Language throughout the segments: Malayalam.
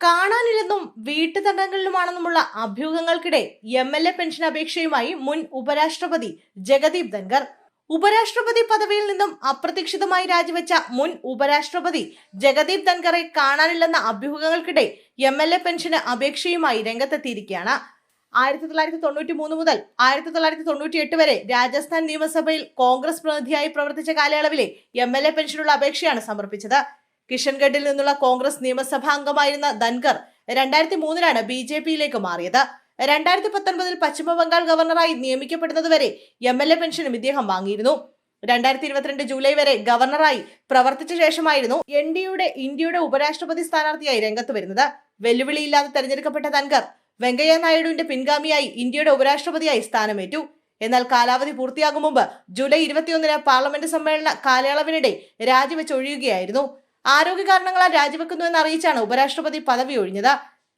കാണാനില്ലെന്നും വീട്ടുതടങ്കലിലുമാണെന്നുമുള്ള അഭ്യൂഹങ്ങൾക്കിടെ എം എൽ എ പെൻഷൻ അപേക്ഷയുമായി മുൻ ഉപരാഷ്ട്രപതി ജഗദീപ് ധൻഖർ. ഉപരാഷ്ട്രപതി പദവിയിൽ നിന്നും അപ്രതീക്ഷിതമായി രാജിവെച്ച മുൻ ഉപരാഷ്ട്രപതി ജഗദീപ് ധൻഖറെ കാണാനില്ലെന്ന അഭ്യൂഹങ്ങൾക്കിടെ എം എൽ എ പെൻഷന് അപേക്ഷയുമായി രംഗത്തെത്തിയിരിക്കുകയാണ്. ആയിരത്തി തൊള്ളായിരത്തി തൊണ്ണൂറ്റി മൂന്ന് മുതൽ ആയിരത്തി തൊള്ളായിരത്തി തൊണ്ണൂറ്റി എട്ട് വരെ രാജസ്ഥാൻ നിയമസഭയിൽ കോൺഗ്രസ് പ്രതിനിധിയായി പ്രവർത്തിച്ച കാലയളവിലെ എം എൽ എ പെൻഷനുള്ള അപേക്ഷയാണ് സമർപ്പിച്ചത്. കിഷൻഗഡിൽ നിന്നുള്ള കോൺഗ്രസ് നിയമസഭാ അംഗമായിരുന്ന ധൻഖർ രണ്ടായിരത്തി മൂന്നിലാണ് ബി ജെ പിയിലേക്ക് മാറിയത്. രണ്ടായിരത്തി പത്തൊൻപതിൽ പശ്ചിമബംഗാൾ ഗവർണറായി നിയമിക്കപ്പെടുന്നതുവരെ എം എൽ എ പെൻഷനും ഇദ്ദേഹം വാങ്ങിയിരുന്നു. രണ്ടായിരത്തി ഇരുപത്തിരണ്ട് ജൂലൈ വരെ ഗവർണറായി പ്രവർത്തിച്ച ശേഷമായിരുന്നു എൻ ഡിയുടെ ഇന്ത്യയുടെ ഉപരാഷ്ട്രപതി സ്ഥാനാർത്ഥിയായി രംഗത്ത് വരുന്നത്. വെല്ലുവിളിയില്ലാതെ തെരഞ്ഞെടുക്കപ്പെട്ട ധൻഖർ വെങ്കയ്യ നായിഡുവിന്റെ പിൻഗാമിയായി ഇന്ത്യയുടെ ഉപരാഷ്ട്രപതിയായി സ്ഥാനമേറ്റു. എന്നാൽ കാലാവധി പൂർത്തിയാകും മുമ്പ് ജൂലൈ ഇരുപത്തിയൊന്നിന് പാർലമെന്റ് സമ്മേളന കാലയളവിനിടെ രാജിവെച്ച് ഒഴിയുകയായിരുന്നു ആരോഗ്യ കാരണങ്ങളാൽ രാജിവെക്കുന്നു എന്ന് അറിയിച്ചാണ് ഉപരാഷ്ട്രപതി പദവി ഒഴിഞ്ഞത്.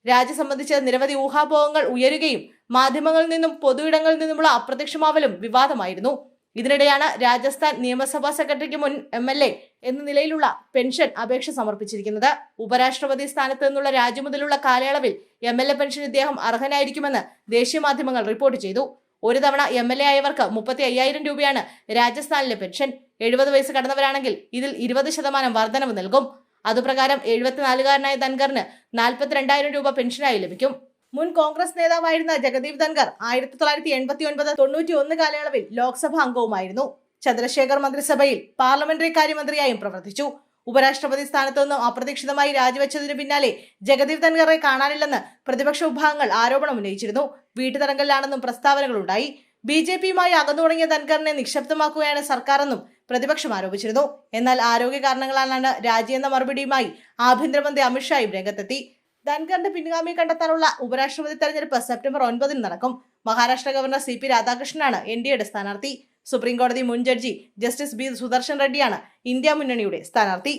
രാജി സംബന്ധിച്ച് നിരവധി ഊഹാപോഹങ്ങൾ ഉയരുകയും മാധ്യമങ്ങളിൽ നിന്നും പൊതുയിടങ്ങളിൽ നിന്നുമുള്ള അപ്രത്യക്ഷമാവലും വിവാദമായിരുന്നു. ഇതിനിടെയാണ് രാജസ്ഥാൻ നിയമസഭാ സെക്രട്ടറിക്ക് മുൻ എം എൽ എ എന്ന നിലയിലുള്ള പെൻഷൻ അപേക്ഷ സമർപ്പിച്ചിരിക്കുന്നത്. ഉപരാഷ്ട്രപതി സ്ഥാനത്ത് നിന്നുള്ള രാജ്യം മുതലുള്ള കാലയളവിൽ എം എൽ എ പെൻഷൻ ഇദ്ദേഹം അർഹനായിരിക്കുമെന്ന് ദേശീയ മാധ്യമങ്ങൾ റിപ്പോർട്ട് ചെയ്തു. ഒരു തവണ എം എൽ എ ആയവർക്ക് മുപ്പത്തി അയ്യായിരം രൂപയാണ് രാജസ്ഥാനിലെ പെൻഷൻ. എഴുപത് വയസ്സ് കടന്നവരാണെങ്കിൽ ഇതിൽ ഇരുപത് ശതമാനം വർധനവ് നൽകും. അതുപ്രകാരം എഴുപത്തിനാലുകാരനായ ധൻഖറിന് നാൽപ്പത്തിരണ്ടായിരം രൂപ പെൻഷനായി ലഭിക്കും. മുൻ കോൺഗ്രസ് നേതാവായിരുന്ന ജഗദീപ് ധൻഖർ ആയിരത്തി തൊള്ളായിരത്തി എൺപത്തി ഒൻപത് തൊണ്ണൂറ്റി ഒന്ന് കാലയളവിൽ ലോക്സഭാ അംഗവുമായിരുന്നു. ചന്ദ്രശേഖർ മന്ത്രിസഭയിൽ പാർലമെന്ററി കാര്യമന്ത്രിയായും പ്രവർത്തിച്ചു. ഉപരാഷ്ട്രപതി സ്ഥാനത്തു നിന്നും അപ്രതീക്ഷിതമായി രാജിവെച്ചതിനു പിന്നാലെ ജഗദീപ് ധൻഖറെ കാണാനില്ലെന്ന് പ്രതിപക്ഷ വിഭാഗങ്ങൾ ആരോപണം ഉന്നയിച്ചിരുന്നു. വീട്ടുതടങ്കലിലാണെന്നും പ്രസ്താവനകളുണ്ടായി. ബി ജെ പിയുമായി അകന്നു തുടങ്ങിയ ധൻഖറിനെ നിക്ഷബ്ദമാക്കുകയാണ് സർക്കാരെന്നും പ്രതിപക്ഷം ആരോപിച്ചിരുന്നു. എന്നാൽ ആരോഗ്യ കാരണങ്ങളാലാണ് രാജിയെന്ന മറുപടിയുമായി ആഭ്യന്തരമന്ത്രി അമിത്ഷായും രംഗത്തെത്തി. ധൻഖറിന്റെ പിൻഗാമിയെ കണ്ടെത്താനുള്ള ഉപരാഷ്ട്രപതി തെരഞ്ഞെടുപ്പ് സെപ്റ്റംബർ ഒൻപതിന് നടക്കും. മഹാരാഷ്ട്ര ഗവർണർ സി പി രാധാകൃഷ്ണനാണ് എൻ ഡി എയുടെ സ്ഥാനാർത്ഥി. സുപ്രീംകോടതി മുൻ ജഡ്ജി ജസ്റ്റിസ് ബി സുദർശൻ റെഡ്ഡിയാണ് ഇന്ത്യ മുന്നണിയുടെ സ്ഥാനാർത്ഥി.